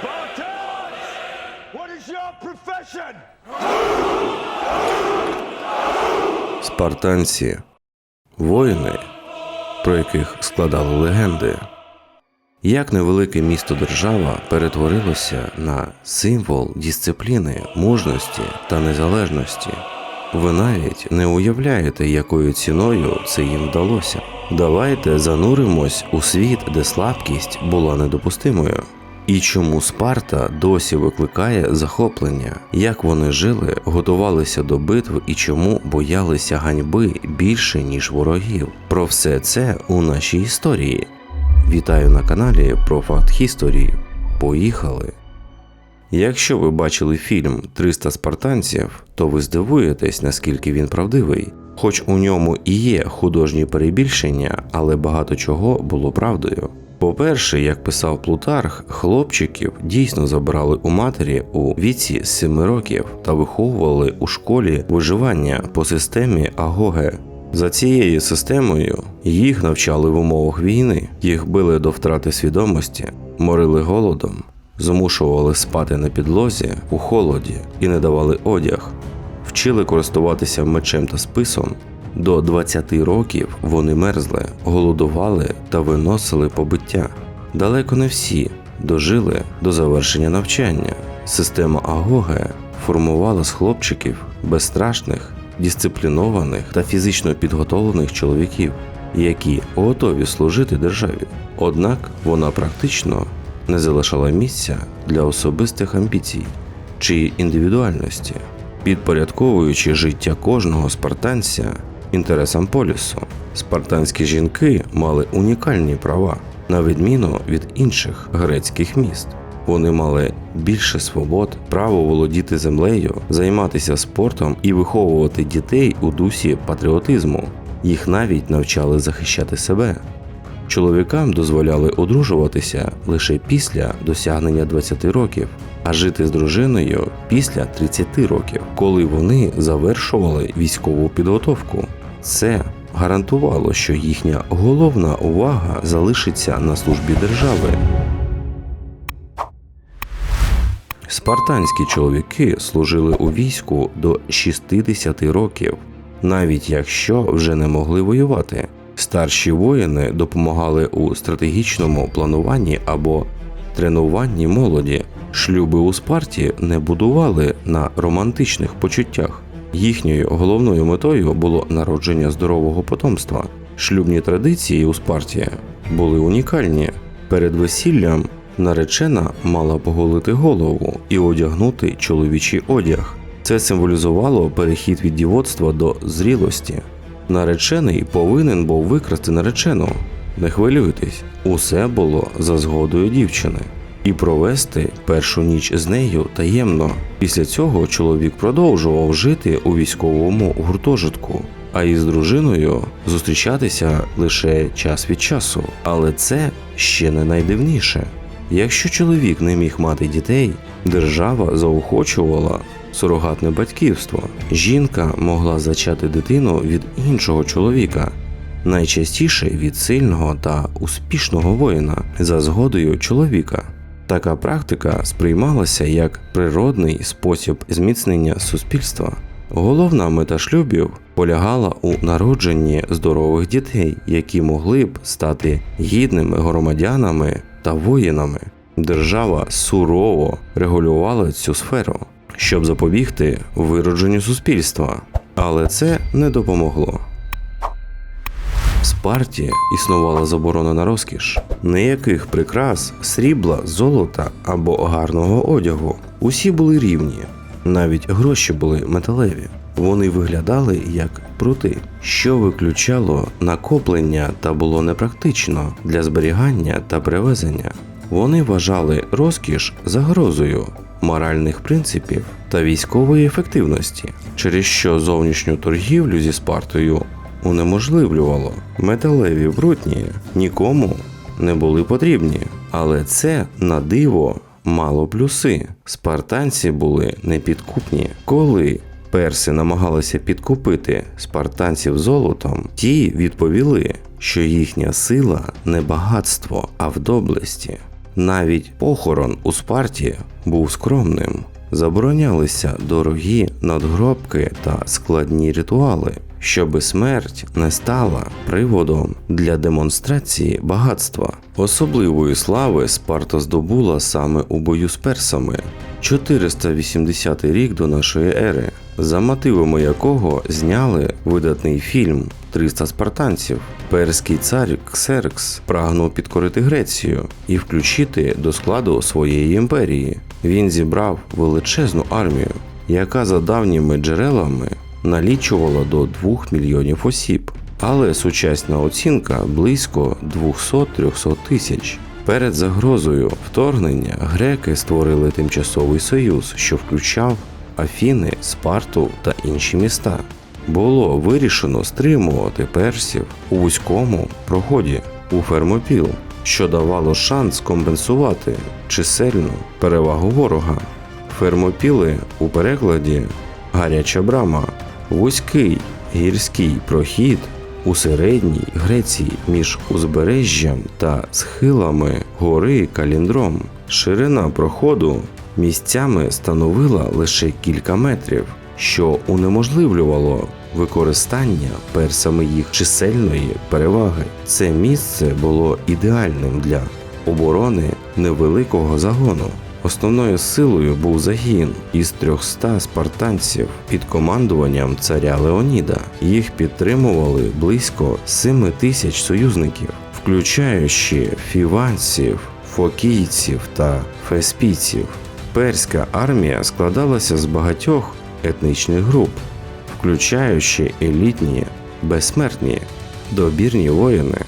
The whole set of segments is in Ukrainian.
Spartans! What is your profession? Спартанці воїни, про яких складали легенди. Як невелике місто держава перетворилося на символ дисципліни, мужності та незалежності. Ви навіть не уявляєте, якою ціною це їм вдалося. Давайте зануримось у світ, де слабкість була недопустимою. І чому Спарта досі викликає захоплення, як вони жили, готувалися до битв і чому боялися ганьби більше ніж ворогів. Про все це у нашій історії. Вітаю на каналі про факт Хісторії. Поїхали! Якщо ви бачили фільм «300 спартанців, то ви здивуєтесь, наскільки він правдивий. Хоч у ньому і є художні перебільшення, але багато чого було правдою. По-перше, як писав Плутарх, хлопчиків дійсно забрали у матері у віці 7 років та виховували у школі виживання по системі Агоге. За цією системою їх навчали в умовах війни, їх били до втрати свідомості, морили голодом, змушували спати на підлозі у холоді і не давали одяг, вчили користуватися мечем та списом. До 20 років вони мерзли, голодували та виносили побиття. Далеко не всі дожили до завершення навчання. Система Агоге формувала з хлопчиків безстрашних, дисциплінованих та фізично підготовлених чоловіків, які готові служити державі. Однак вона практично не залишала місця для особистих амбіцій чи індивідуальності, підпорядковуючи життя кожного спартанця інтересам полісу. Спартанські жінки мали унікальні права, на відміну від інших грецьких міст. Вони мали більше свобод, право володіти землею, займатися спортом і виховувати дітей у дусі патріотизму. Їх навіть навчали захищати себе. Чоловікам дозволяли одружуватися лише після досягнення 20 років, а жити з дружиною після 30 років, коли вони завершували військову підготовку. Це гарантувало, що їхня головна увага залишиться на службі держави. Спартанські чоловіки служили у війську до 60 років, навіть якщо вже не могли воювати. Старші воїни допомагали у стратегічному плануванні або тренуванні молоді. Шлюби у Спарті не будували на романтичних почуттях. Їхньою головною метою було народження здорового потомства. Шлюбні традиції у Спарті були унікальні. Перед весіллям наречена мала поголити голову і одягнути чоловічий одяг. Це символізувало перехід від дівоцтва до зрілості. Наречений повинен був викрасти наречену. Не хвилюйтесь, усе було за згодою дівчини. І провести першу ніч з нею таємно. Після цього чоловік продовжував жити у військовому гуртожитку, а із дружиною зустрічатися лише час від часу. Але це ще не найдивніше. Якщо чоловік не міг мати дітей, держава заохочувала сурогатне батьківство. Жінка могла зачати дитину від іншого чоловіка, найчастіше від сильного та успішного воїна за згодою чоловіка. Така практика сприймалася як природний спосіб зміцнення суспільства. Головна мета шлюбів полягала у народженні здорових дітей, які могли б стати гідними громадянами та воїнами. Держава сурово регулювала цю сферу, щоб запобігти виродженню суспільства, але це не допомогло. Спарті існувала заборона на розкіш, ніяких прикрас, срібла, золота або гарного одягу. Усі були рівні, навіть гроші були металеві. Вони виглядали як прути, що виключало накоплення та було непрактично для зберігання та перевезення. Вони вважали розкіш загрозою моральних принципів та військової ефективності, через що зовнішню торгівлю зі Спартою унеможливлювало. Металеві брутні нікому не були потрібні, але це на диво мало плюси. Спартанці були непідкупні. Коли перси намагалися підкупити спартанців золотом, ті відповіли, що їхня сила не багатство, а в доблесті. Навіть похорон у Спарті був скромним. Заборонялися дорогі надгробки та складні ритуали, щоби смерть не стала приводом для демонстрації багатства. Особливої слави Спарта здобула саме у бою з персами 480 рік до нашої ери, за мотивами якого зняли видатний фільм «300 спартанців. Перський цар Ксеркс прагнув підкорити Грецію і включити до складу своєї імперії. Він зібрав величезну армію, яка за давніми джерелами налічувала до 2 мільйонів осіб, але сучасна оцінка близько 200-300 тисяч. Перед загрозою вторгнення греки створили тимчасовий союз, що включав Афіни, Спарту та інші міста. Було вирішено стримувати персів у вузькому проході у Фермопіл, що давало шанс компенсувати чисельну перевагу ворога. Фермопіли у перекладі гаряча брама, вузький гірський прохід у середній Греції між узбережжям та схилами гори Каліндром. Ширина проходу місцями становила лише кілька метрів, що унеможливлювало використання персами їх чисельної переваги. Це місце було ідеальним для оборони невеликого загону. Основною силою був загін із 300 спартанців під командуванням царя Леоніда. Їх підтримували близько 7 тисяч союзників, включаючи фіванців, фокійців та феспійців. Перська армія складалася з багатьох етнічних груп, включаючи елітні, безсмертні, добірні воїни.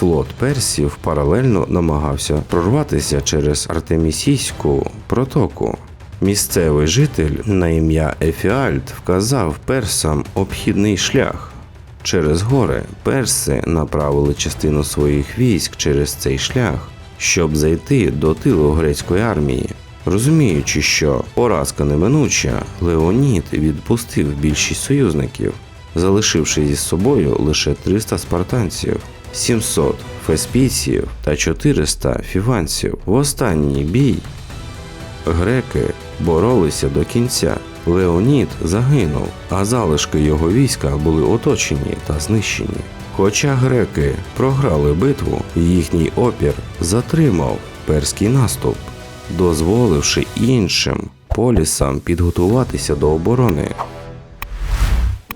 Флот персів паралельно намагався прорватися через Артемісійську протоку. Місцевий житель на ім'я Ефіальд вказав персам обхідний шлях. Через гори перси направили частину своїх військ через цей шлях, щоб зайти до тилу грецької армії. Розуміючи, що поразка неминуча, Леонід відпустив більшість союзників, залишивши зі собою лише 300 спартанців, 700 феспійців та 400 фіванців. В останній бій греки боролися до кінця. Леонід загинув, а залишки його війська були оточені та знищені. Хоча греки програли битву, їхній опір затримав перський наступ, дозволивши іншим полісам підготуватися до оборони.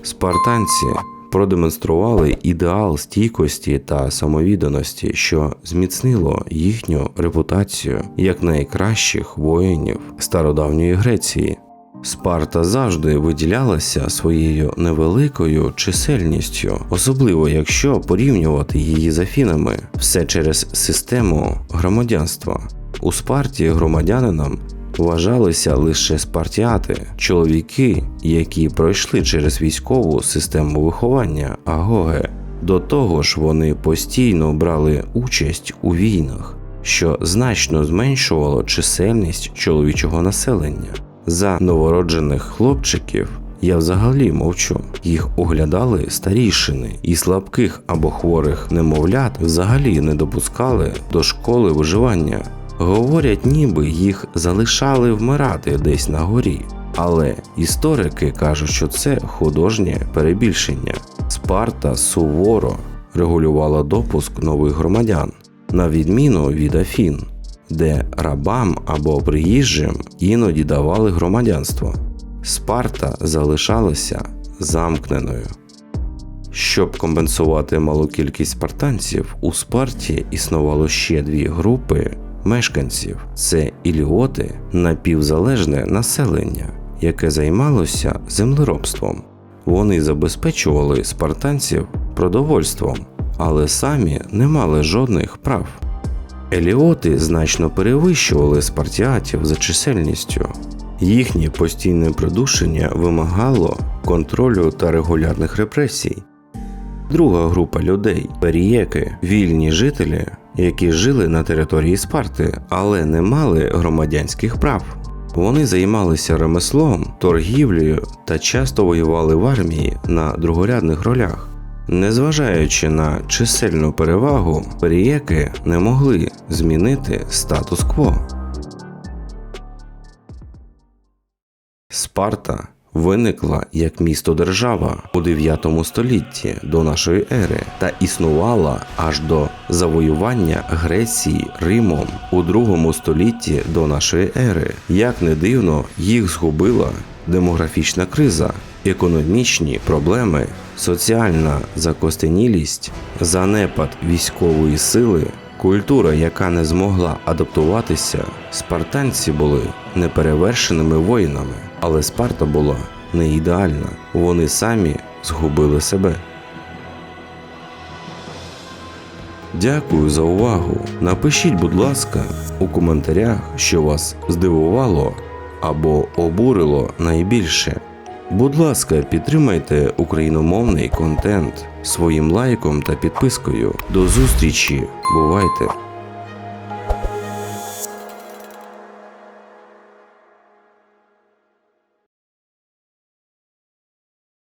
Спартанці продемонстрували ідеал стійкості та самовідданості, що зміцнило їхню репутацію як найкращих воїнів стародавньої Греції. Спарта завжди виділялася своєю невеликою чисельністю, особливо якщо порівнювати її з Афінами, все через систему громадянства. У Спарті громадянином вважалися лише спартіати, чоловіки, які пройшли через військову систему виховання агоге. До того ж, вони постійно брали участь у війнах, що значно зменшувало чисельність чоловічого населення. За новороджених хлопчиків я взагалі мовчу. Їх оглядали старішини, і слабких або хворих немовлят взагалі не допускали до школи виживання. Говорять, ніби їх залишали вмирати десь на горі. Але історики кажуть, що це художнє перебільшення. Спарта суворо регулювала допуск нових громадян, на відміну від Афін, де рабам або приїжджим іноді давали громадянство. Спарта залишалася замкненою. Щоб компенсувати малу кількість спартанців, у Спарті існувало ще дві групи мешканців: це іліоти, напівзалежне населення, яке займалося землеробством. Вони забезпечували спартанців продовольством, але самі не мали жодних прав. Еліоти значно перевищували спартіатів за чисельністю. Їхнє постійне придушення вимагало контролю та регулярних репресій. Друга група людей перієки, вільні жителі, які жили на території Спарти, але не мали громадянських прав. Вони займалися ремеслом, торгівлею та часто воювали в армії на другорядних ролях. Незважаючи на чисельну перевагу, перієки не могли змінити статус-кво. Спарта виникла як місто-держава у 9 столітті до нашої ери та існувала аж до завоювання Греції Римом у 2 столітті до нашої ери. Як не дивно, їх згубила демографічна криза, економічні проблеми, соціальна закостенілість, занепад військової сили. Культура, яка не змогла адаптуватися, спартанці були неперевершеними воїнами, але Спарта була не ідеальна. Вони самі згубили себе. Дякую за увагу. Напишіть, будь ласка, у коментарях, що вас здивувало або обурило найбільше. Будь ласка, підтримайте україномовний контент своїм лайком та підпискою. До зустрічі! Бувайте!